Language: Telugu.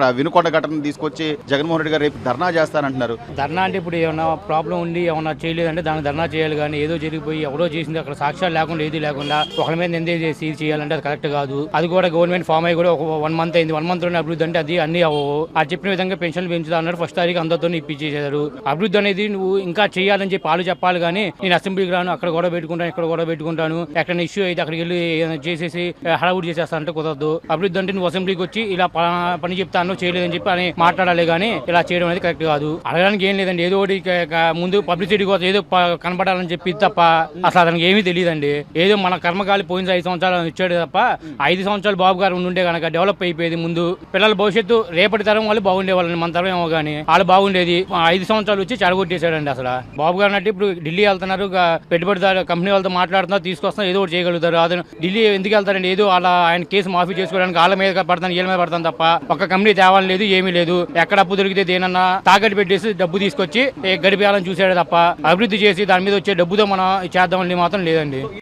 అక్కడ వినుకొండ ఘటన తీసుకొచ్చి జగన్మోహన్ రెడ్డి గారు రేపు ధర్నా చేస్తానంటున్నారు. ధర్నా అంటే ఇప్పుడు ఏమైనా ప్రాబ్లం ఉండి ఏమైనా చేయలేదంటే దానికి ధర్నా చేయాలి కానీ ఏదో జరిగిపోయి ఎవరో చేసింది అక్కడ సాక్ష్యాలు లేకుండా ఏది లేకుండా ఒకరి మీద నిందే చేసి ఇది చేయాలంటే అది కరెక్ట్ కాదు. అది కూడా గవర్నమెంట్ ఫామ్ అయ్యి కూడా ఒక వన్ మంత్ అయింది. వన్ మంత్లోనే అభివృద్ధి అంటే అది అన్ని అవ్వవు. ఆ చెప్పిన విధంగా పెన్షన్లు పెంచుతా అన్నారు. ఫస్ట్ తారీఖు అందరితో ఇప్పించేశారు. అభివృద్ధి అనేది నువ్వు ఇంకా చేయాలని చెప్పి వాళ్ళు చెప్పాలి కానీ నేను అసెంబ్లీకి రాను అక్కడ గొడవ పెట్టుకుంటాను ఇక్కడ గొడవ పెట్టుకుంటాను ఎక్కడ ఇష్యూ అయితే అక్కడికి వెళ్ళి ఏదైనా చేసేసి హడావుడి చేసేస్తానంటే కుదరదు. అభివృద్ధి అంటే నువ్వు అసెంబ్లీకి వచ్చి ఇలా పని చెప్తాను చేయలేదని చెప్పి అని మాట్లాడాలి కానీ ఇలా చేయడం అనేది కరెక్ట్ కాదు. అడగడానికి ఏం లేదండి. ఏదో ఒకటి ముందు పబ్లిసిటీ కోసం ఏదో కనపడాలని చెప్పి తప్ప అసలు అతనికి ఏమీ తెలియదండి. ఏదో మన కర్మకాలి పోయిన ఐదు సంవత్సరాలు ఇచ్చాడు తప్ప ఐదు సంవత్సరాలు బాబు గారు ఉండుంటే కనుక డెవలప్ అయిపోయేది ముందు. పిల్లల భవిష్యత్తు రేపటి తరం వాళ్ళు బాగుండే వాళ్ళని మన తరం ఏమో కానీ వాళ్ళు బాగుండేది ఐదు సంవత్సరాలు వచ్చి చెడగొట్టేశాడండి అసలు. బాబు గారు అంటే ఇప్పుడు ఢిల్లీ వెళ్తున్నారు పెట్టుబడిదారు కంపెనీ వాళ్ళతో మాట్లాడుతున్నారు తీసుకొస్తున్నారు ఏదో ఒకటి చేయగలుగుతారు. అతను ఢిల్లీ ఎందుకు వెళ్తారండి? ఏదో అలా ఆయన కేసు మాఫీ చేసుకోవడానికి వాళ్ళ మీద పడతాను వీళ్ళ మీద పడతాను తప్ప ఒక కంపెనీ తేవాలి లేదు ఏమీ లేదు. ఎక్కడ అప్పు దొరికితే దేనన్నా తాకట్టు పెట్టేసి డబ్బు తీసుకొచ్చి గడిపేయాలని చూసాడు తప్ప అభివృద్ధి చేసి దాని మీద వచ్చే డబ్బుతో మనం చేద్దామని మాత్రం లేదండి.